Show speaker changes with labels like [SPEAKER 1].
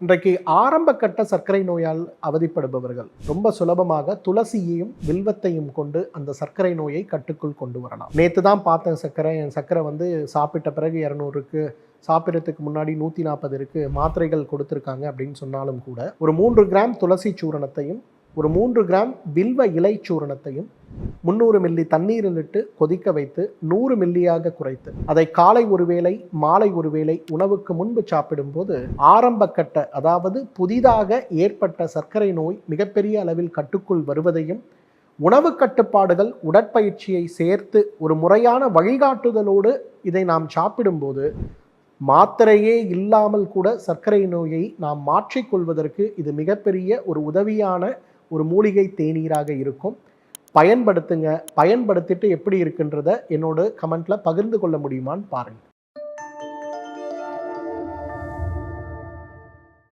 [SPEAKER 1] இன்றைக்கு ஆரம்ப கட்ட சர்க்கரை நோயால் அவதிப்படுபவர்கள் ரொம்ப சுலபமாக துளசியையும் வில்வத்தையும் கொண்டு அந்த சர்க்கரை நோயை கட்டுக்குள் கொண்டு வரலாம். நேற்று தான் பார்த்தேன் சர்க்கரை. என் சர்க்கரை வந்து சாப்பிட்ட பிறகு இரநூறுக்கு சாப்பிட்றதுக்கு முன்னாடி நூற்றி நாற்பது இருக்குது மாத்திரைகள் கொடுத்துருக்காங்க அப்படின்னு சொன்னாலும் கூட ஒரு மூன்று கிராம் துளசி சூரணத்தையும் ஒரு மூன்று கிராம் வில்வ இலை சூரணத்தையும் முந்நூறு மில்லி தண்ணீரில் இட்டு கொதிக்க வைத்து நூறு மில்லியாக குறைத்து. அதை காலை ஒரு வேளை மாலை ஒரு வேளை உணவுக்கு முன்பு சாப்பிடும்போது ஆரம்ப கட்ட அதாவது புதிதாக ஏற்பட்ட சர்க்கரை நோய் மிகப்பெரிய அளவில் கட்டுக்குள் வருவதையும் உணவு கட்டுப்பாடுகள் உடற்பயிற்சியை சேர்த்து ஒரு முறையான வழிகாட்டுதலோடு இதை நாம் சாப்பிடும்போது மாத்திரையே இல்லாமல் கூட சர்க்கரை நோயை நாம் மாற்றிக்கொள்வதற்கு இது மிகப்பெரிய ஒரு உதவியான ஒரு மூலிகை தேநீராக இருக்கும். பயன்படுத்துங்க. பயன்படுத்திட்டு எப்படி இருக்குன்றத என்னோட கமெண்ட்ல பகிர்ந்து கொள்ள முடியுமான்னு பாருங்க.